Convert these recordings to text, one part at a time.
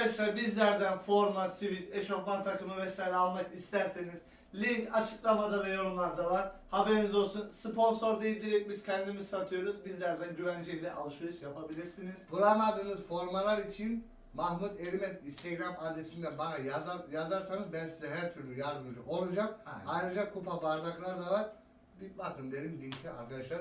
Arkadaşlar bizlerden forma, sivit, eşofman takımı vesaire almak isterseniz link açıklamada ve yorumlarda var. Haberiniz olsun. Sponsor değil direkt biz kendimiz satıyoruz. Bizlerden güvenceyle alışveriş yapabilirsiniz. Bulamadığınız formalar için Mahmut Erimez Instagram adresinden bana yazar, yazarsanız ben size her türlü yardımcı olacağım. Aynen. Ayrıca kupa bardaklar da var. Bir bakın derim linki arkadaşlar.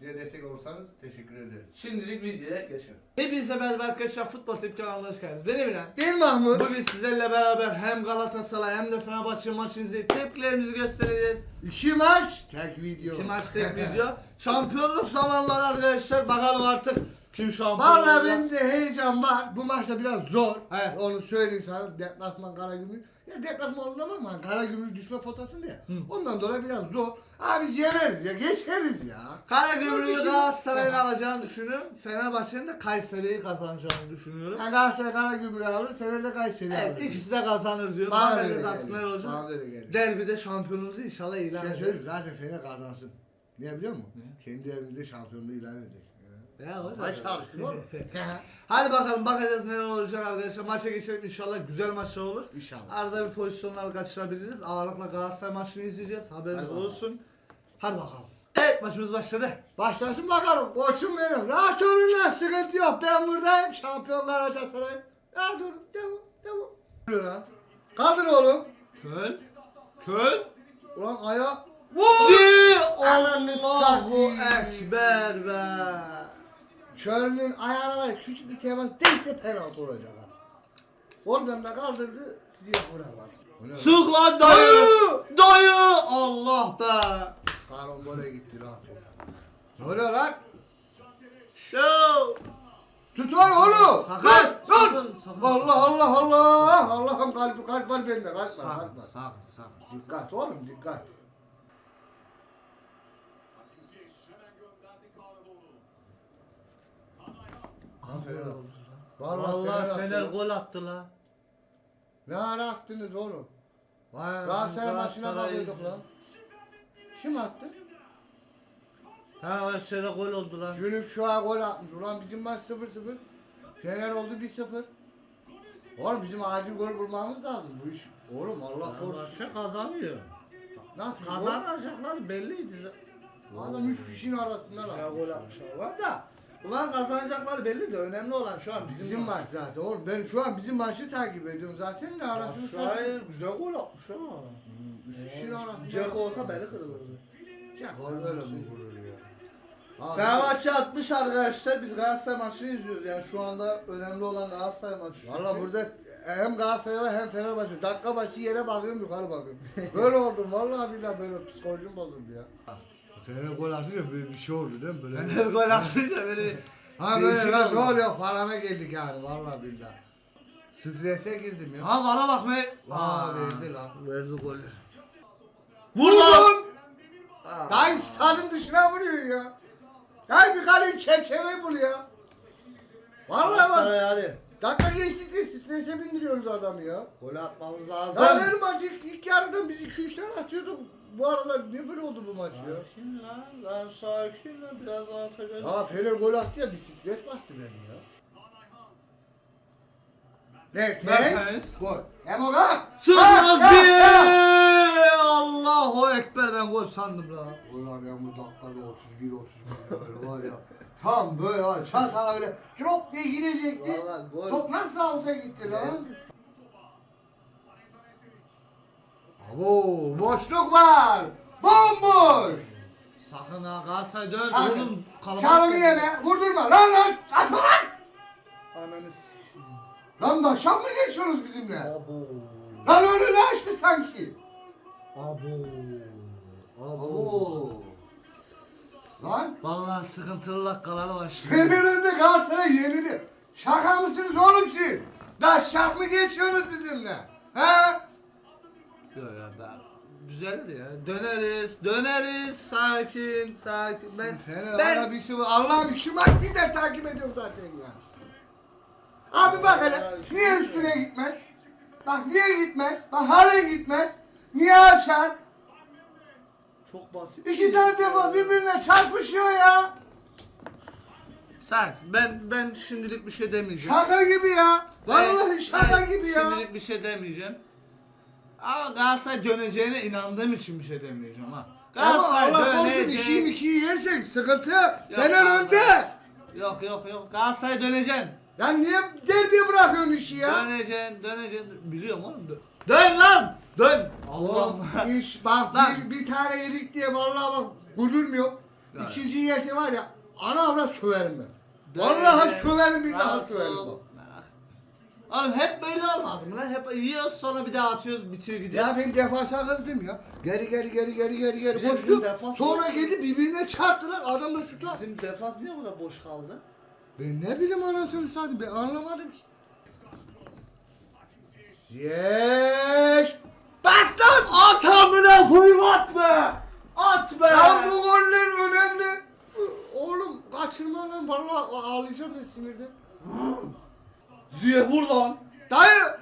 Bize destek olursanız teşekkür ederiz. Şimdilik videoya geçelim. Hepinize merhaba arkadaşlar Futbol Tip kanalına hoş geldiniz. Ben Emirhan. Değil Mahmut. Bugün sizlerle beraber hem Galatasaray hem de Fenerbahçe maçını izleyip tepkilerimizi göstereceğiz. İki maç tek video. İki maç tek video. Şampiyonluk zamanları arkadaşlar. Bakalım artık kim şampiyon Vallahi olacak. bende heyecan var. Bu maçta biraz zor. Evet. Onu söyleyeyim sana. Deplasman Karagümrük. Ya deplasman olur ama Karagümrük düşme potasında ya. Ondan dolayı biraz zor. Abi biz yeneriz ya. Geçeriz ya. Karagümrük'ü Kardeşim. Galatasaray'ın alacağını düşünüyorum. Fenerbahçe'nin de Kayseri'yi kazanacağını düşünüyorum. Yani Galatasaray Karagümrük'ü alır. Fener de Kayseri alır. Evet ikisi de kazanır diyor. Bana Bakalım öyle artık ne geldi. olacak. Bana öyle geldi. Derbide şampiyonumuzu inşallah ilan şey ederiz. söyleyeyim zaten Fener kazansın. Niye biliyor musun? Kendi evimizde şampiyonluğu ilan edecek. Ya, o da çalıştın oğlum. Hadi bakalım bakacağız neler olacak arkadaşlar. Maça geçelim inşallah güzel maçlar olur. İnşallah. Arada bir pozisyonlar kaçırabiliriz. Ağırlıkla Galatasaray maçını izleyeceğiz. Haberiniz Hadi bakalım. olsun. Hadi bakalım. Evet maçımız başladı. Başlasın bakalım. Koçum benim. Rahat olun lan. Sıkıntı yok. Ben buradayım. Şampiyon Galatasaray. Rahat olun. Devam. Devam. Yürü lan. Kaldır oğlum. Köl. Köl. Ulan ayağı. Di! Ananı Allahu satayım. Ekber be. Çölünün ayağına var. Küçük bir temas değilse penaltı olacak ha. Oradan da kaldırdı. Sizi vuramadı. Sık lan dayı. Dayı. Allah be. Karambole gitti lan. Ne oluyor lan? Show. Tut lan oğlum. Sakın. Lan. Sakın. Sakın. Allah Allah Allah. Allah'ım kalp kalp var bende. Kalp var Sakın. kalp var. Sakın. Sakın. Dikkat oğlum dikkat. Aferin lan. Vallahi, Vallahi Fener Fener attı. gol attı la. Ne ara attınız oğlum? Vay Galatasaray maçına bakıyorduk lan. Kim attı? Ha şeyde gol oldu lan. Cünüp şu an gol atmış. Ulan bizim maç 0-0. Fener oldu 1-0. Oğlum bizim acil gol bulmamız lazım bu iş. Oğlum Allah korusun. Fenerbahçe kazanıyor. Nasıl? Kazanacaklar belliydi. Adam 3 kişinin arasında Güzel lan. gol atmışlar var da. Ulan kazanacaklar belli de önemli olan şu an bizim, maç zaten oğlum. Ben şu an bizim maçı takip ediyorum zaten de arasını satayım. Şahin güzel gol atmış ha. Üç kişinin arasında. Jack olsa beli kırılırdı. Jack öyle mi vurur ya? Abi, Fenerbahçe atmış arkadaşlar. Biz Galatasaray maçını izliyoruz. Yani şu anda önemli olan Galatasaray maçı. Valla burada hem Galatasaray var hem Fenerbahçe. Dakika başı yere bakıyorum yukarı bakıyorum. böyle oldum vallahi billahi böyle psikolojim bozuldu ya. Fener gol atınca böyle bir şey oldu değil mi? Böyle Fener gol atınca böyle Ha böyle Değişik lan ne oldu. oluyor falana geldik yani vallahi billahi. Strese girdim ya. Ha bana bak me. Aa verdi lan. Verdi golü. Vur lan. Aa. Daha stadın dışına vuruyor ya. Gel bir kaleyi çerçeve bul ya. Vallahi bak. Galatasaray hadi. Dakika geçtikçe strese bindiriyoruz adamı ya. Gol atmamız Ya lazım. her maç ilk, ilk yarıdan biz 2-3 tane atıyorduk. Bu aralar niye böyle oldu bu maç ya? Sakin lan, lan sakin lan biraz daha atacağız. Ya Fener gol attı ya bir stres bastı beni ya. Mertens gol. Emoga. Sınazi! Allahu Ekber ben gol sandım lan. Ulan ben bu dakikada 31 32 böyle var ya. Tam böyle var çantana böyle drop diye girecekti. Vallahi gol. Top nasıl out'a gitti lan? Abo boşluk var. Bomboş. Sakın ha Galatasaray dön Sakın. oğlum. Çalımı yeme. Vurdurma. Lan lan. Kaçma lan. Ananı s**eyim. Lan daşan mı geçiyorsunuz bizimle? Abo. Lan önünü açtı sanki. Abo. Abo. Abo. Lan Vallahi sıkıntılı dakikalar başlıyor. Fener önünde Galatasaray. Şaka mısınız oğlum siz? Daşak mı geçiyorsunuz bizimle? He? Yok ya düzelir ya. Döneriz, döneriz. Sakin, sakin. Ben Fener ben arabisi var. Allah'ım iki maç bir de takip ediyorum zaten ya. Abi bak hele. Niye üstüne gitmez? Bak niye gitmez? Bak halen gitmez. Niye açar? çok basit. İki tane defa birbirine çarpışıyor ya. Sakin. Ben ben şimdilik bir şey demeyeceğim. Şaka gibi ya. Vallahi şaka Şaka gibi ya. Şimdilik bir şey demeyeceğim. Ama Galatasaray döneceğine inandığım için bir şey demeyeceğim ha. Ama Galatasaray Allah korusun dönecek. 2'yi 2'yi yersek sıkıntı. Fener önde. Yok yok yok. Galatasaray döneceksin. Ya niye derbiye bırakıyorsun işi ya? Döneceksin, döneceksin. Biliyorum oğlum. Dön, dön lan! Dön! Oğlum Allah. iş bak Lan. bir, bir tane yedik diye vallahi bak gülürmüyor. Yani. İkinciyi yerse var ya ana avrat söverim ben. Vallahi söverim bir daha Rahat söverim. ol. bak. Oğlum hep böyle olmadı mı lan? Hep yiyoruz sonra bir daha atıyoruz bitiyor gidiyor. Ya ben defansa kızdım ya. Geri geri geri geri geri geri Bizim koştum. defans- Sonra geldi birbirine çarptılar. Adam da şutu. Bizim defans niye kadar boş kaldı? Ben ne bileyim anasını satayım ben anlamadım ki. Yeş. Bas lan. At amına koyayım at be! At be! Ya bu goller önemli. Oğlum kaçırma lan vallahi ağlayacağım ben sinirden. Ziye vur lan! Dayı.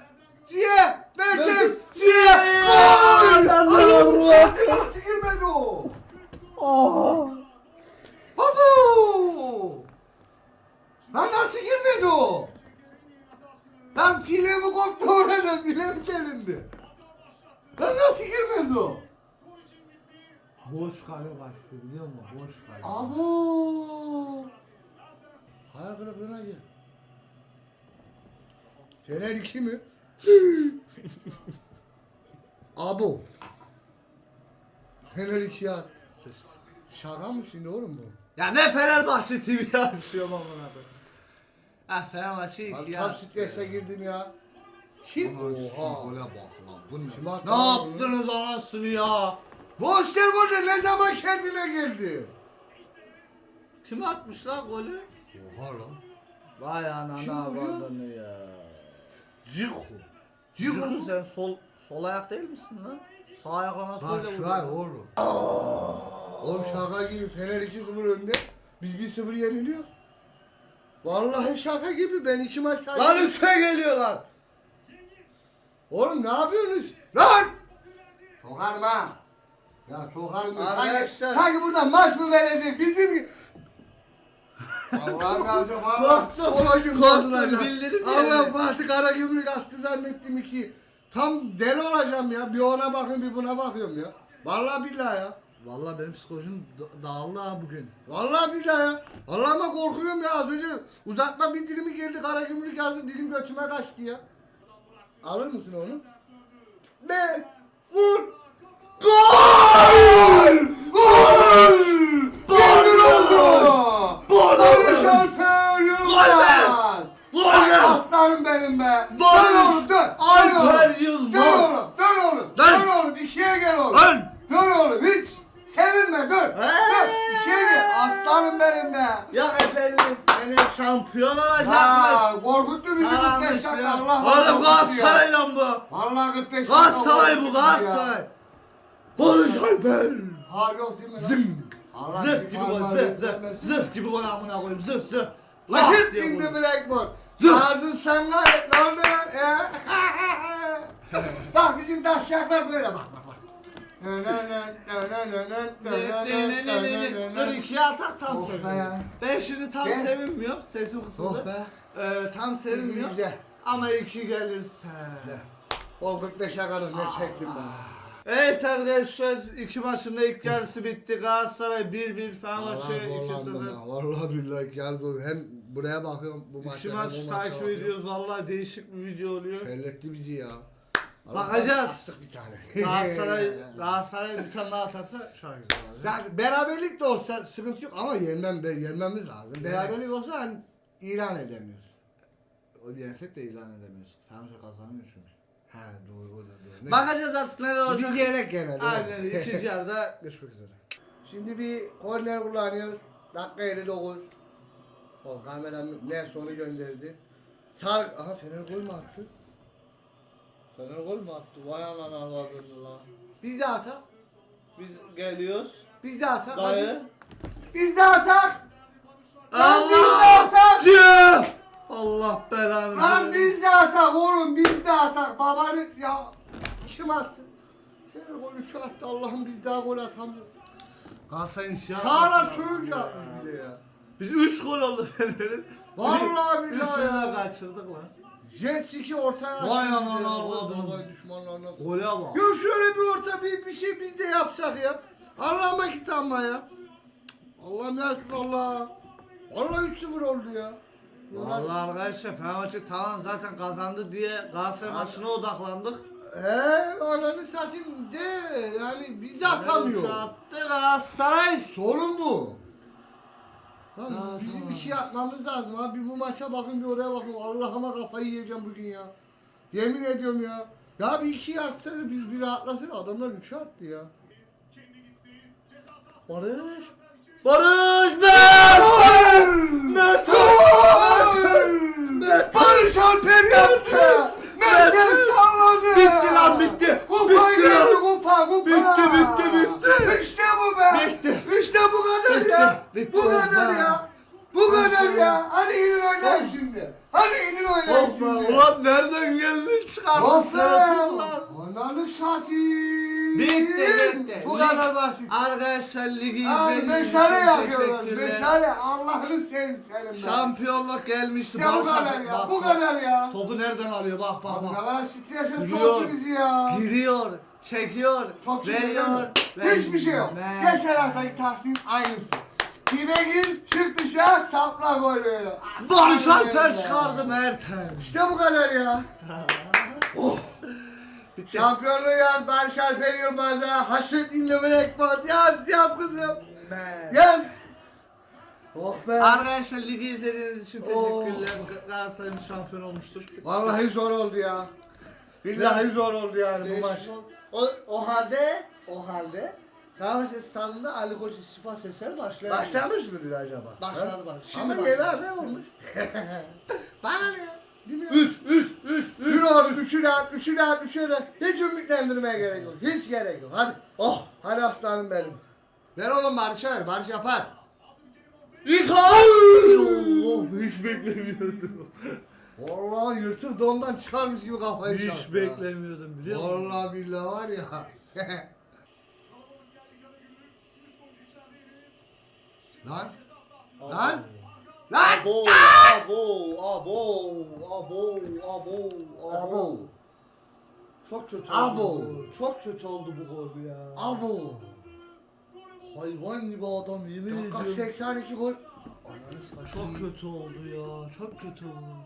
Ciye. Mertens. Ciye. Gol. Allah Allah. girmedi o? Aa! Abo. Lan nasıl girmedi o? Lan file mi koptu orada? File mi delindi? Lan nasıl girmez o? Boş kale kaçtı biliyor musun? Boş kale. Abo. Fener 2 mi? Abo. Fener 2 at. Şaka mı şimdi oğlum bu? Ya ne Fenerbahçe TV açıyorum amına koyayım. Ha Fenerbahçe Lan 2 tam ya. strese girdim ya. Kim? Oha. bak lan. Bu ne? Kim attı Ne lan bunu? yaptınız anasını ya? Bosterwood ne zaman kendine geldi? Kim atmış lan golü? Oha lan. Vay Kim anana avradını ya. Ciku Ciku mu? sen sol sol ayak değil misin lan? Sağ ayakla nasıl Bak öyle şu ay vuruyor? oğlum. Oğlum şaka gibi Fener 2-0 önde. Biz 1-0 yeniliyor. Vallahi şaka gibi ben iki maç takip Lan üçe geliyorlar. Oğlum ne yapıyorsunuz? Lan! Sokarım ha. Ya sokarım. Sanki, Arkadaşlar- sanki buradan maç mı verecek bizim Korktum. Olacım Korktum, bildirim Allah. Fatih Karagümrük attı zannettim ki. Tam deli olacağım ya. Bir ona bakıyorum bir buna bakıyorum ya. Vallahi billahi ya. Vallahi benim psikolojim da- dağıldı ha bugün. Vallahi billahi ya. Allah'ıma korkuyorum ya. Az önce uzatma bir dilimi geldi. Karagümrük yazdı. Dilim götüme kaçtı ya. Alır mısın onu? Be! Vur! Gol! Gol! Bir oldu! Barış Alper Yılmaz! Gol Ay be! aslanım benim be! Barış Dön oğlum dön! Alper Dön oğlum! Yılmaz! Dön oğlum! Dön oğlum! Dön! Dön oğlum! İkiye gel oğlum! Lan! Dön oğlum hiç sevinme dön. Hey! Dön ikiye gel aslanım benim be. Ya efendim Fener şampiyon olacakmış. Ya korkuttu bizi Tamammış 45 dakika ya. Allah Oğlum korkuttu ya. Galatasaray lan bu. Vallahi 45 dakika Galatasaray bu korkuttu bizi ya. Galatasaray. Barış Alper. Ha yok değil mi lan? Zınk. Allah bir gibi gol, zırh, göstermesin. zırh gibi gol amına koyayım, zırh, zırh. Lan Ah hit diye in the vurdu. blackboard. Zırh. Ağzın sen gayet ne oldu lan ya? bak bizim taşacaklar böyle bak bak bak. Dur ikiye atak tam Oh be sevinmiyorum. ya. Ben şimdi tam Gel. sevinmiyorum, sesim kısıldı. Oh be. Ee, tam sevinmiyorum. Güzel. Ama iki gelirse. O 45 kadar ne çektim ben. Evet arkadaşlar iki maçın da ilk yarısı bitti. Galatasaray 1-1, Fenerbahçe zorlandım 2-0. ha. Vallahi billahi gel dur. Hem buraya bakıyorum bu maçta. İki hem maç maça takip bakıyorum. ediyoruz. Vallahi değişik bir video oluyor. Şerletti bizi ya. Bakacağız. Attık bir tane. Galatasaray, Galatasaray bir tane daha atarsa çok güzel. Zaten beraberlik de olsa sıkıntı yok ama yenmem, be- yenmemiz lazım. Beraberlik olsa hani ilan edemiyoruz. O yensek de ilan edemiyoruz. Fenerbahçe kazanıyor çünkü. Ha doğru orada doğru. Ne- Bakacağız artık neler olacak. Biz yenek genelde. Aynen ikinci yarıda görüşmek üzere. Şimdi bir korner kullanıyoruz. Dakika 59. O kameram ne sonu gönderdi. Sar... Aha Fener gol mü attı? Fener gol mü attı? Vay anana avradını lan. Biz de atak. Biz geliyoruz. Biz de atak. Dayı. Hadi. Biz de atak. Lan biz de atak. Tüh! Allah belanı. Lan biz de atak oğlum biz de atak. Babanı ya kim attı? Fener gol 3 attı Allah'ım biz daha gol atamıyoruz. Galatasaray'ın şahı. Çağlar çığırınca atmış bir de ya. Biz 3 gol oldu Fener'in. Vallahi billahi ya. kaçırdık lan. Jet ski ortaya Vay atıyor aman ya. Allah'ım. Vay düşmanlarına. Gole bak. Ya şöyle bir orta bir, bir şey biz de yapsak ya. Allah'ıma kitabıma ya. Allah'ım ya Allah. Allah 3-0 oldu ya. Vallahi arkadaşlar Fenerbahçe tamam zaten kazandı diye Galatasaray maçına odaklandık. Eee ananı satayım de yani biz de atamıyor. Fenerbahçe attı Galatasaray. Sorun bu. Lan Ya, bizim tamam. bir şey yapmamız lazım abi. Bir bu maça bakın bir oraya bakın. Allah'ıma kafayı yiyeceğim bugün ya. Yemin ediyorum ya. Ya bir iki atsana biz bir rahatlasın. Adamlar üçe attı ya. Barış. Barış Mert! Mert! Mert! Barış Alper yaptı. Salladı. Bitti lan bitti. Kupa Bitti geldi lan. kupa kupa. Bitti, bitti, bitti. İşte bu be. Bitti. İşte bu kadar Bitti, ya. bitti bu kadar ya. Bu kadar ya. Hadi gidin oynayın şimdi. Hadi gidin oynayın şimdi. Ulan nereden geldin çıkardın lan. Ananı satayım. Bitti, bitti. Bu kadar basit. Arkadaşlar ligi izlediğiniz meşale yakıyorlar. Meşale. Allah'ını seveyim senin be. Şampiyonluk gelmişti. Ya bu kadar ya. bak, Bu bak. kadar ya. Topu nereden alıyor bak bak Abi ne bak. kadar strese soktu bizi ya. Giriyor, çekiyor, değil veriyor. Hiçbir şey yok. Geçen haftaki taktiğin aynısı. Dibe gir, çık dışarı, sapla gol veriyor. Barış Alper çıkardı Mertens. İşte bu kadar ya. oh. Bitti. Şampiyonluğu yaz Barış Alper Yılmaz'a. Haşır dinlemek var. Yaz yaz kızım. Yaz. Oh be. Arkadaşlar ligi izlediğiniz için Oh. teşekkürler. Galatasaray'ımız şampiyon olmuştur. Vallahi zor oldu ya. Billahi zor oldu yani bu maç. O, o halde, o halde Fenerbahçe stadında Ali Koç istifa sesleri başlıyor. Başlamış mıdır acaba? Başladı, başladı. Şimdi Başladı. yeni aday olmuş. Bana ne ya? Bilmiyorum. 3 3 3 Bir ol, üçünü at, üçünü at, üçünü at. Hiç ümitlendirmeye gerek yok. Hiç gerek yok. Hadi. Oh! Hadi aslanım benim. Ver oğlum Barış'a ver. Barış yapar. Icardi! Oh, hiç beklemiyordum. Vallahi yırtır dondan çıkarmış gibi kafayı Hiç çarptı beklemiyordum biliyor musun? Vallahi billahi var ya. Lan. Lan. Lan. Abo, abo, abo, abo, abo, abo. Çok kötü Abo. oldu. bu gol. Çok kötü oldu bu gol ya. Abo. Hayvan gibi adam yemin Dakika ediyorum. 82 gol. Çok kötü oldu ya. Çok kötü oldu.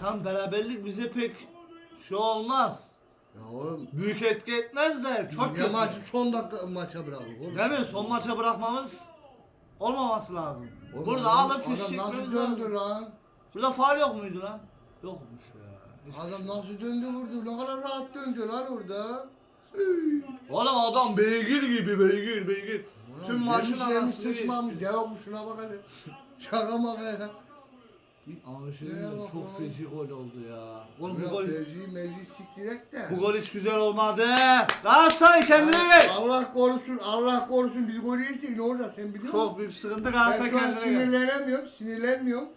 Tam beraberlik bize pek şey olmaz. Ya oğlum. Büyük etki etmez de çok Niye kötü. maçı son dakika maça bıraktık oğlum? Değil mi? Son maça bırakmamız olmaması lazım. Oğlum Burada adam- alıp Adam nasıl döndü lazım. lan? Burada faal yok muydu lan? Yokmuş ya. Adam nasıl döndü vurdu? Ne kadar rahat döndü lan orada. Oğlum adam beygir gibi beygir beygir. Tüm maçın sıçmamış. geçti. Deve kuşuna bak hele. Şaka maka ya. Diyeyim, bak çok feci gol oldu ya. Oğlum bu gol feci meci siktirek de. bu gol hiç güzel olmadı. Galatasaray kendine gel. Allah korusun, Allah korusun biz gol yersek ne olacak sen biliyor musun? Çok büyük sıkıntı Ben Galatasaray şu an kendine gel. sinirlenemiyorum, sinirlenmiyorum.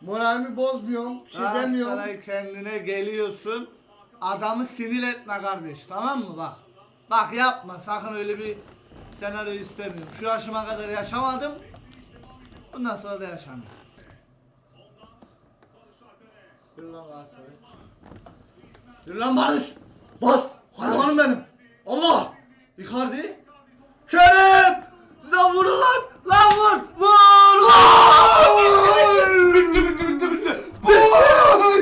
Moralimi bozmuyorum, bir şey demiyorum. Galatasaray kendine geliyorsun. Adamı sinir etme kardeş tamam mı bak. Bak yapma sakın öyle bir senaryo istemiyorum. Şu yaşıma kadar yaşamadım. Bundan sonra da yaşamam. Yürü lan Galatasaray. Yürü lan Barış. Bas. Hayvanım benim. Allah. Icardi. Kerem. Lan vurun lan. Lan vur. Vur. Gol. Bitti bitti bitti bitti. Bu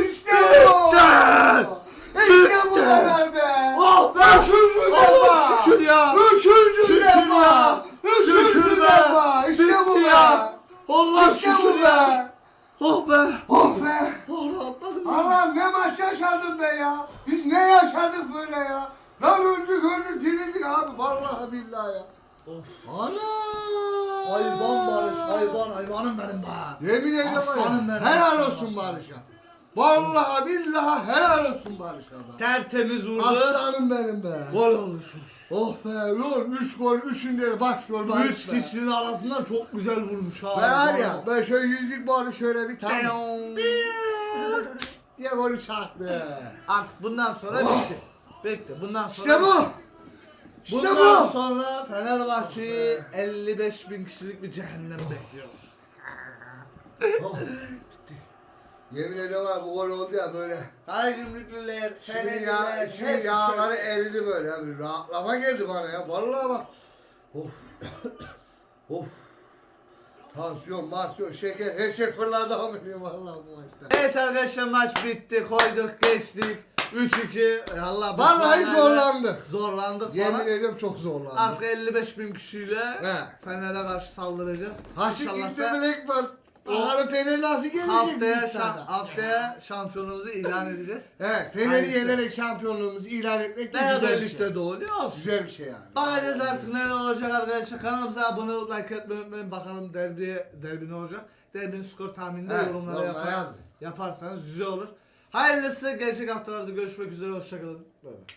işte bu. Bitti. İşte bu kadar be. Oh be. Üçüncü defa. Allah şükür ya. Üçüncü Şükür defa. ya. Üçüncü Şükür be. defa. İşte bu Bitti be. ya. Allah İşte bu şükür ya. be. Oh be. Oh be. Oh rahatladım. ya. Allah'ım ne maç yaşadım be ya. Biz ne yaşadık böyle ya. Lan öldük öldük dirildik abi. Vallahi billahi ya. Of. Ana. Hayvan Barış hayvan hayvanım benim be. Yemin ediyorum Aslanım ya. benim, Helal olsun. Barış'a. Vallahi billahi helal olsun Barış'a be. Tertemiz vurdu. Aslanım benim be. Gol oldu şu. Oh be yol 3 gol 3'ünde de başrol Barış Üç be. kişinin arasından çok güzel vurmuş ha. Ben var ya ben şöyle yüzlük bağlı şöyle bir tane diye golü çaktı. Artık bundan sonra Oh. bitti. Bitti. Bundan sonra İşte bu. İşte Bundan bu. sonra Fenerbahçe'yi 55 bin kişilik bir cehennem bekliyor. Oh. Yemin ediyorum abi bu gol oldu ya böyle. Karagümrüklüler, Şimdi Fenerliler, ya, şimdi hepsi yağları şöyle. eridi böyle. ya. Bir rahatlama geldi bana ya. Vallahi bak. Of. of. Tansiyon, masyon, şeker, her şey fırladı amınıyım vallahi bu maçta. Evet arkadaşlar maç bitti. Koyduk, geçtik. 3-2. Allah Vallahi bismillah. zorlandık. Zorlandık Yemin falan. ediyorum çok zorlandım. Artık 55 bin kişiyle He. Fener'e karşı saldıracağız. Haşık İnşallah da var. Bakalım Fener nasıl gelecek haftaya, şan, sana? haftaya şampiyonumuzu ilan edeceğiz. Evet, Fener'i Aynısı. yenerek şampiyonluğumuzu ilan etmek de güzel bir şey. olsun. Güzel bir şey yani. Bakacağız artık neler olacak arkadaşlar. Kanalımıza abone olup like etmeyi unutmayın. Bakalım derbi, derbi ne olacak. Derbinin skor tahminini de Evet, yorumlara yorumlara yapar, yazın. yaparsanız güzel olur. Hayırlısı gelecek haftalarda görüşmek üzere. Hoşçakalın. Bay bay.